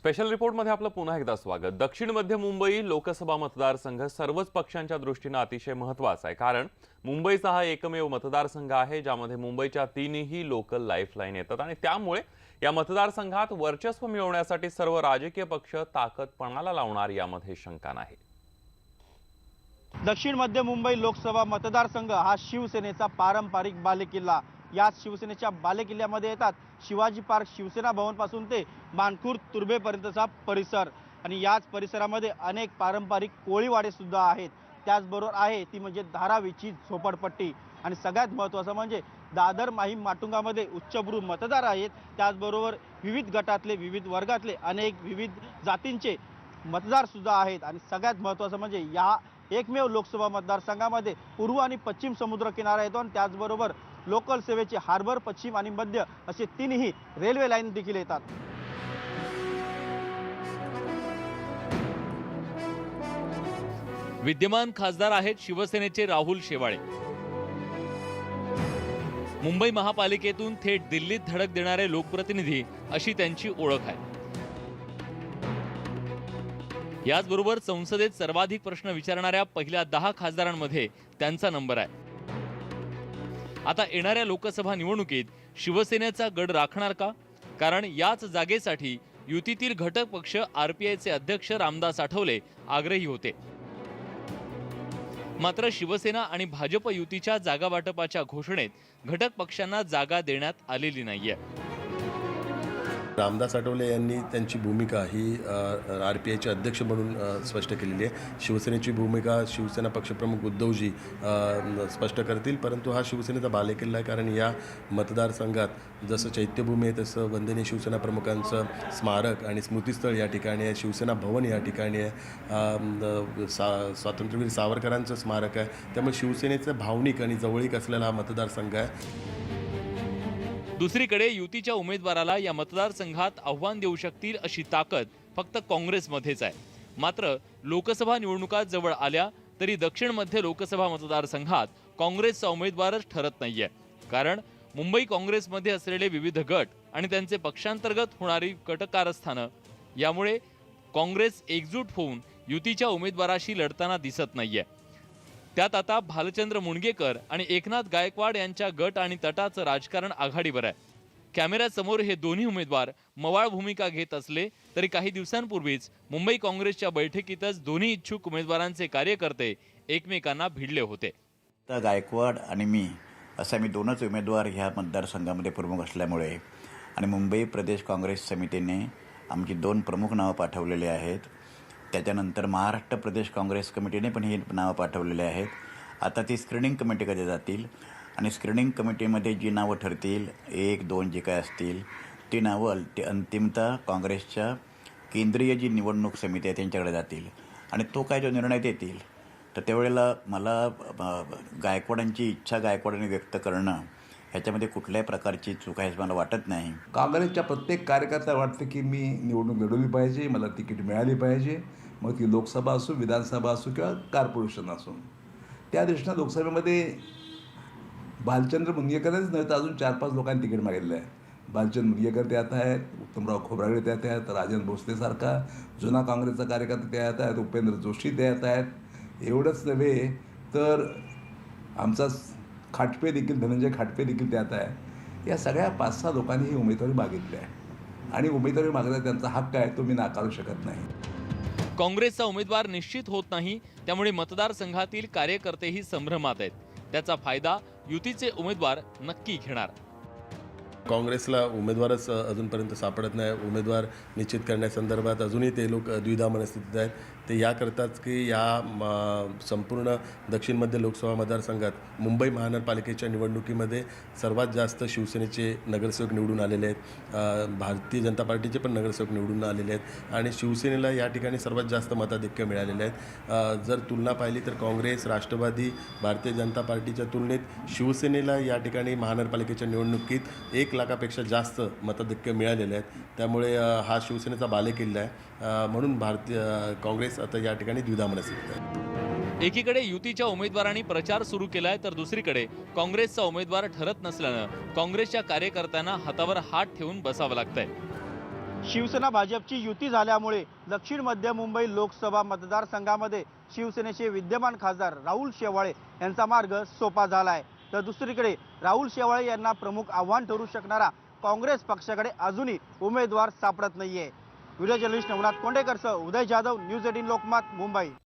Special रिपोर्टमध्ये आपलं पुन्हा एकदा स्वागत. दक्षिण मध्य मुंबई लोकसभा मतदारसंघ सर्वच पक्षांच्या दृष्टीनं अतिशय महत्त्वाचा आहे. कारण मुंबईचा हा एकमेव मतदारसंघ आहे ज्यामध्ये मुंबईच्या तीनही लोकल लाईफलाईन येतात आणि त्यामुळे या मतदारसंघात वर्चस्व मिळवण्यासाठी सर्व राजकीय पक्ष ताकदपणाला लावणार यामध्ये शंका नाही. दक्षिण मध्य मुंबई लोकसभा मतदारसंघ हा शिवसेनेचा पारंपरिक बालेकिल्ला. याच शिवसेनेच्या बालेकिल्ल्यामध्ये येतात. शिवाजी पार्क शिवसेना भवनपासून ते मानखूर तुर्भेपर्यंतचा परिसर. आणि याच परिसरामध्ये अनेक पारंपरिक कोळीवाडेसुद्धा आहेत. त्याचबरोबर आहे ती म्हणजे धारावीची झोपडपट्टी. आणि सगळ्यात महत्त्वाचं म्हणजे दादर माहीम माटुंगामध्ये उच्चभ्रू मतदार आहेत. त्याचबरोबर विविध गटातले विविध वर्गातले अनेक विविध जातींचे मतदारसुद्धा आहेत. आणि सगळ्यात महत्त्वाचं म्हणजे या एकमेव लोकसभा मतदारसंघामध्ये पूर्व आणि पश्चिम समुद्र किनारा येतो. आणि त्याचबरोबर लोकल सेवेचे हार्बर पश्चिम आणि मध्य असे तीनही रेल्वे लाईन देखील येतात. विद्यमान खासदार आहेत शिवसेनेचे राहुल शेवाळे. मुंबई महापालिकेतून थेट दिल्लीत धडक देणारे लोकप्रतिनिधी अशी त्यांची ओळख आहे. याचबरोबर संसदेत सर्वाधिक प्रश्न विचारणाऱ्या पहिल्या दहा खासदारांमध्ये त्यांचा नंबर आहे. आता येणाऱ्या लोकसभा निवडणुकीत शिवसेनेचा गड राखणार का? कारण याच जागेसाठी युतीतील घटक पक्ष आरपीआयचे अध्यक्ष रामदास आठवले आग्रही होते. मात्र शिवसेना आणि भाजप युतीच्या जागावाटपाच्या घोषणेत घटक पक्षांना जागा देण्यात आलेली नाहीये. रामदास आठवले यांनी त्यांची भूमिका ही आर पी आयचे अध्यक्ष म्हणून स्पष्ट केलेली आहे. शिवसेनेची भूमिका शिवसेना पक्षप्रमुख उद्धवजी स्पष्ट करतील परंतु हा शिवसेनेचा बालेकिल्ला आहे कारण या मतदारसंघात जसं चैत्यभूमी आहे तसं वंदनीय शिवसेना प्रमुखांचं स्मारक आणि स्मृतिस्थळ या ठिकाणी आहे. शिवसेना भवन या ठिकाणी आहे. सा स्वातंत्र्यवीर सावरकरांचं स्मारक आहे. त्यामुळे शिवसेनेचं भावनिक आणि जवळीक असलेला हा मतदारसंघ आहे. दुसरीकडे युतीच्या उमेदवाराला या मतदारसंघात आव्हान देऊ शकतील अशी ताकद फक्त काँग्रेसमध्येच आहे. मात्र लोकसभा निवडणुका जवळ आल्या तरी दक्षिण मध्य लोकसभा मतदारसंघात काँग्रेसचा उमेदवारच ठरत नाहीये. कारण मुंबई काँग्रेसमध्ये असलेले विविध गट आणि त्यांचे पक्षांतर्गत होणारी कटकारस्थानं यामुळे काँग्रेस एकजूट होऊन युतीच्या उमेदवाराशी लढताना दिसत नाहीये. त्यात आता भालचंद्र मुणगेकर आणि एकनाथ गायकवाड यांच्या गट आणि तटाचं राजकारण आघाडीवर आहे. कॅमेऱ्यासमोर हे दोन्ही उमेदवार मवाळ भूमिका घेत असले तरी काही दिवसांपूर्वीच मुंबई काँग्रेसच्या बैठकीतच दोन्ही इच्छुक उमेदवारांचे कार्यकर्ते एकमेकांना भिडले होते. तर गायकवाड आणि मी असे मी दोनच उमेदवार ह्या मतदारसंघामध्ये प्रमुख असल्यामुळे आणि मुंबई प्रदेश काँग्रेस समितीने आमची दोन प्रमुख नावं पाठवलेली आहेत. त्याच्यानंतर महाराष्ट्र प्रदेश काँग्रेस कमिटीने पण ही नावं पाठवलेली आहेत. आता ती स्क्रीनिंग कमिटीकडे जातील आणि स्क्रीनिंग कमिटीमध्ये जी नावं ठरतील एक दोन जे काय असतील ती नावं ती अंतिमतः काँग्रेसच्या केंद्रीय जी निवडणूक समिती आहे त्यांच्याकडे जातील. आणि तो काय जो निर्णय देतील तर त्यावेळेला मला गायकवाडांची इच्छा गायकवाडांनी व्यक्त करणं ह्याच्यामध्ये कुठल्याही प्रकारची चूक आहे मला वाटत नाही. काँग्रेसच्या प्रत्येक कार्यकर्त्याला वाटतं की मी निवडणूक लढवली पाहिजे मला तिकीट मिळाली पाहिजे मग ती लोकसभा असो विधानसभा असो किंवा कॉर्पोरेशन असो. त्या दृष्टीनं लोकसभेमध्ये भालचंद्र मुनगेकरच नव्हे तर अजून चार पाच लोकांनी तिकीट मागितलं आहे. भालचंद्र मुनगेकर त्यात आहेत उत्तमराव खोब्रागडे त्यात आहेत राजन भोसलेसारखा जुना काँग्रेसचा कार्यकर्ता त्यात आहेत उपेंद्र जोशी त्यात आहेत. एवढंच नव्हे तर आमचा खाटपे देखील धनंजय खाटपे देखील त्यात आहे. या सगळ्या पाच सहा लोकांनी ही उमेदवारी मागितली आहे. आणि उमेदवारी मागण्याचा त्यांचा हक्क आहे तो मी नाकारू शकत नाही. काँग्रेसचा उमेदवार निश्चित होत नाही त्यामुळे मतदारसंघातील कार्यकर्तेही संभ्रमात आहेत. त्याचा फायदा युतीचे उमेदवार नक्की घेणार. काँग्रेसला उमेदवारच अजूनपर्यंत सापडत नाही. उमेदवार निश्चित करण्यासंदर्भात अजूनही ते लोक द्विधा मनस्थितीत आहेत. ते याकरताच की या म, संपूर्ण दक्षिण मध्य लोकसभा मतदारसंघात मुंबई महानगरपालिकेच्या निवडणुकीमध्ये सर्वात जास्त शिवसेनेचे नगरसेवक निवडून आलेले आहेत. भारतीय जनता पार्टीचे पण नगरसेवक निवडून आलेले आहेत. आणि शिवसेनेला या ठिकाणी सर्वात जास्त मताधिक्य मिळालेले आहेत. जर तुलना पाहिली तर काँग्रेस राष्ट्रवादी भारतीय जनता पार्टीच्या तुलनेत शिवसेनेला या ठिकाणी महानगरपालिकेच्या निवडणुकीत एक लाखापेक्षा जास्त मताधिक्य मिळालेले आहेत. त्यामुळे हा शिवसेनेचा बालेकिल्ला आहे. म्हणून भारतीय काँग्रेस आता या ठिकाणी द्विधा मनस्थितीत आहे. एकीकडे युतीच्या उमेदवारांनी प्रचार सुरू केलाय तर दुसरीकडे काँग्रेसचा उमेदवार ठरत नसल्यानं काँग्रेसच्या कार्यकर्त्यांना हातावर हात ठेवून बसावं लागतंय. शिवसेना भाजपची युती झाल्यामुळे दक्षिण मध्य मुंबई लोकसभा मतदारसंघामध्ये शिवसेनेचे विद्यमान खासदार राहुल शेवाळे यांचा मार्ग सोपा झाला आहे तर दुसरीकडे राहुल शेवाळे यांना प्रमुख आव्हान ठरू शकणारा काँग्रेस पक्षाकडे अजूनही उमेदवार सापडत नाहीये. व्हिडिओ जर्नलिस्ट नवनाथ कोंडेकरसह उदय जाधव न्यूज एटीन लोकमत मुंबई